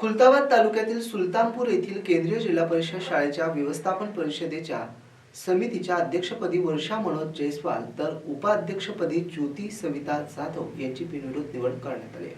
खुलताबाद तालुक्यातील सुलतानपूर येथील केंद्रीय जिल्हा परिषद शाळेच्या व्यवस्थापन परिषदेच्या समितीच्या अध्यक्षपदी वर्षा मनोज जयस्वाल तर उपाध्यक्षपदी ज्योती सविता जाधव यांची बिनविरोध निवड करण्यात आली आहे.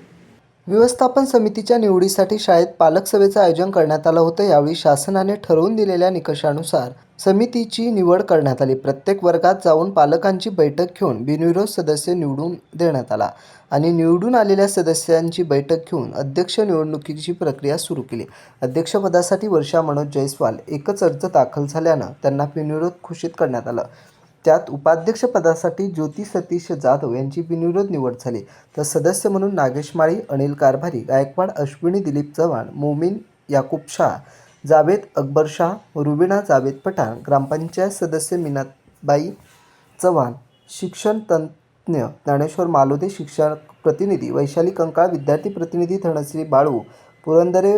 व्यवस्थापन समितीच्या निवडीसाठी शाळेत पालक सभेचं आयोजन करण्यात आलं होतं. यावेळी शासनाने ठरवून दिलेल्या निकषानुसार समितीची निवड करण्यात आली. प्रत्येक वर्गात जाऊन पालकांची बैठक घेऊन बिनविरोध सदस्य निवडून देण्यात आला आणि निवडून आलेल्या सदस्यांची बैठक घेऊन अध्यक्ष निवडणुकीची प्रक्रिया सुरू केली. अध्यक्षपदासाठी वर्षा मनोज जयस्वाल एकच अर्ज दाखल झाल्यानं त्यांना बिनविरोध घोषित करण्यात आलं. त्यात उपाध्यक्षपदासाठी ज्योती सतीश जाधव यांची बिनविरोध निवड झाली. तर सदस्य म्हणून नागेश माळी अनिल कारभारी गायकवाड अश्विनी दिलीप चव्हाण मोमीन याकूब शाह जावेद अकबर शाह रुबिना जावेद पठाण ग्रामपंचायत सदस्य मीनाबाई चव्हाण शिक्षण तज्ज्ञ ज्ञानेश्वर मालोदे शिक्षण प्रतिनिधी वैशाली कंकाळ विद्यार्थी प्रतिनिधी धनश्री बाळू पुरंदरे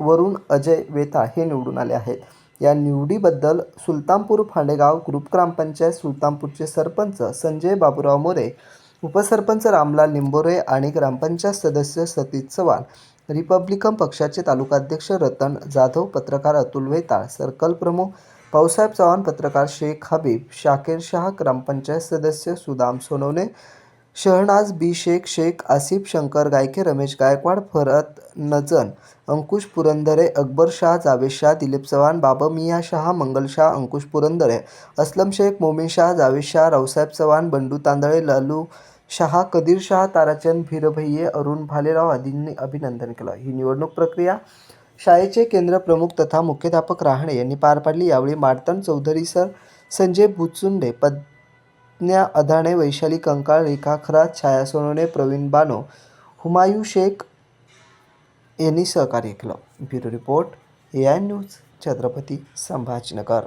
वरुण अजय वेता हे निवडून आले आहेत. या निवडीबद्दल सुलतानपूर फांडेगाव ग्रुप ग्रामपंचायत सुलतानपूरचे सरपंच संजय बाबूराव मोरे उपसरपंच रामलाल निंबोरे आणि ग्रामपंचायत सदस्य सतीश चव्हाण रिपब्लिकन पक्षाचे तालुकाध्यक्ष रतन जाधव पत्रकार अतुल वेताळ सर्कल प्रमुख भाऊसाहेब चव्हाण पत्रकार शेख हबीब शाकेर शाह ग्रामपंचायत सदस्य सुदाम सोनवणे शहनाज बी. शेख शेख आसिफ शंकर गायके रमेश गायकवाड फरत नजन अंकुश पुरंदरे अकबर शाह जावेद शाह दिलीप चव्हाण बाबा मिया शाह मंगल शाह अंकुश पुरंदरे अस्लम शेख मोमिन शाह जावेद शाह रावसाहेब चव्हाण बंडू तांदळे लालू शहा कदीर शाह ताराचंद भिरभैये अरुण भालेराव आदींनी अभिनंदन केलं. ही निवडणूक प्रक्रिया शाळेचे केंद्र प्रमुख तथा मुख्याध्यापक रहाणे यांनी पार पाडली. यावेळी मार्तन चौधरी सर संजय भुचुंडे पद आज्ञा अधाणे वैशाली कंकाळ रेखा खरात छाया सोनवणे प्रवीण बानो हुमायू शेख यांनी सहकार्य केलं. Bureau report A I news Chhatrapati Sambhajinagar.